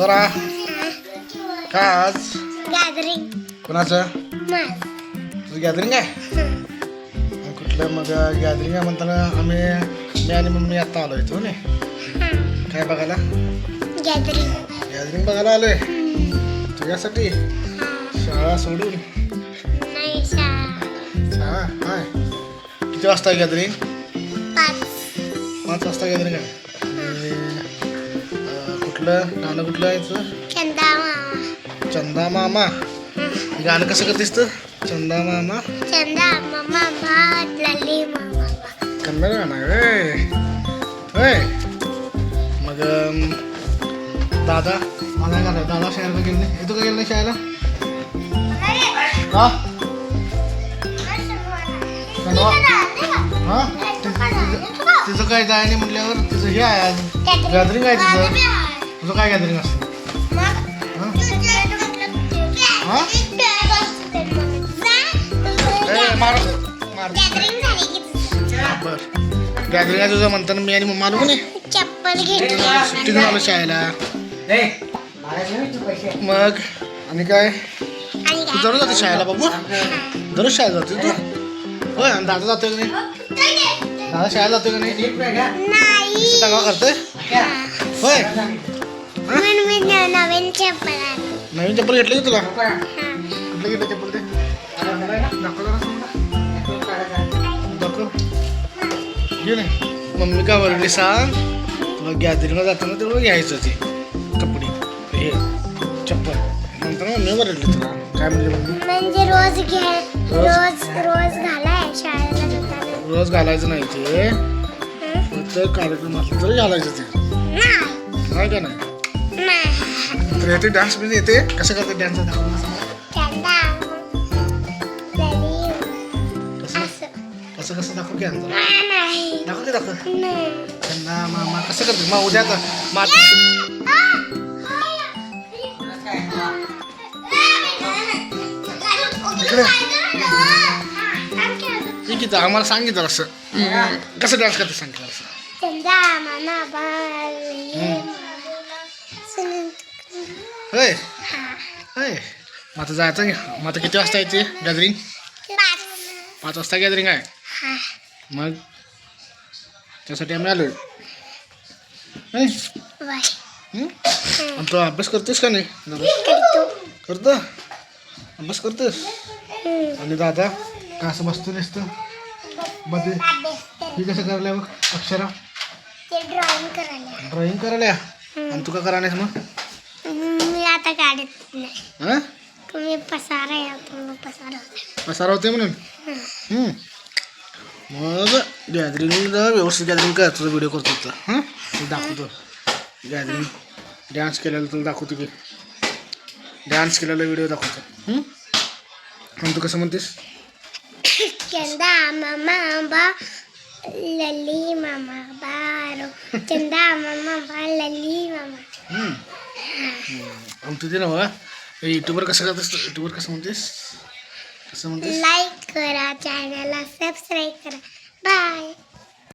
स्वरा काय आज गॅदरिंग. कोणाचं? तुझं गॅदरिंग आहे? कुठलं? मग गॅदरिंग आहे म्हणताना आम्ही मी आणि मम्मी आत्ता आलो इथं ना? काय बघायला? गॅदरिंग. गॅदरिंग बघायला आलोय. तुझ्यासाठी? शाळा सोडून. शाळा. हाय. किती वाजता गॅदरिंग? पाच. वाजता गॅदरिंग आहे. कुठलं? गाणं कुठलं आहे याचं? चंदा मामा चंदा मामा हे गाणं कसं करतेस तू? चंदा मामा चंदा मामा मामा. कन्नड गाणं आहे होय होय. मग दादा मला दादा शाळेला गेलं नाही. तू का गेलं नाही शाळेला? का? हा? तिचं काय जाय नाही म्हटल्यावर तिचं हे आहे आज गॅदरिंग आहे तिचं तुझं काय गॅदरिंग असतं हा? ए, मार. मार. बर गॅदरिंग आहे तुझं म्हणताना मी आणि मम्मा आलो का नाही? चप्पल घेतली. सुट्टी घेऊन आलो शाळेला. मग आणि काय? तू दररोज जाते शाळेला बाबू दररोज शाळेला जाते तू? होय आणि दादा जातोय का नाही? दादा शाळेला जातोय का नाही? नाही दंगा करतोय? होय. न- नवीन चप्पल आणली नवीन चप्पल घेतलं की तुला? हा. कुठलं घेतलं चप्पल ते. दाखव जरा समजा. दाखव. घे नाही मम्मी का वरली सांग? तुला गॅदरिंगला जाताना तेवढं घ्यायचं ते. कपडे. हे चप्पल. नंतर मम्मी वरडली तुला. काय म्हणजे मम्मी? म्हणजे रोज घे रोज? रोज घालाय शाळेला जाताना. रोज घालायचं नाही ते. हं? फक्त कार्यक्रम असला तरी घालायचं ते. नाही. नाही का नाही? नाही तर येते डान्समध्ये येते कसं करते डान्स दाखव मला सांग. चंदा लली कसं असं कसं कसं दाखव की अंतर नाही, नाही दाखव की दाखव नाही. त्यांना मामा कसं करते मग उद्या आता मा इकडे ठीक आहे आम्हाला सांगितलं होय. होय. मग आता जायचं? मग आता किती वाजता येते गॅदरिंग पाच. वाजता गॅदरिंग आहे? मग त्यासाठी आम्ही आलो तू अभ्यास करतेस का नाही? करतो. करतो? अभ्यास करतोस? आणि दादा का असं बसतो नसतं? मध्ये. ही कसं करायला बघ अक्षरा. ड्रॉइंग करायला. ड्रॉइंग करायला? आणि तू का करा नाहीस मग? आता काढत नाही हां? तुम्ही पसारा या तुम्ही पसारा. पसारा होते म्हणून? हम्म. मग गॅदरिंग व्यवस्थित गॅदरिंग कर तुझा व्हिडिओ करतो तुझा. हां? दाखवतो. गॅदरिंग डान्स केलेला तुला दाखवतो की. डान्स केलेला व्हिडिओ दाखवतो. हम्म? आणि तू कसं म्हणतेस? चंदा मामा बा लली मामा बारो चंदा मामा बा लली मामा. हम्म. आमचं ते तुझे ना बघा युट्यूबवर कसं करतेस युट्यूबवर कसं म्हणतेस? कसं म्हणतेस? लाईक करा चॅनलला सबस्क्राईब करा. बाय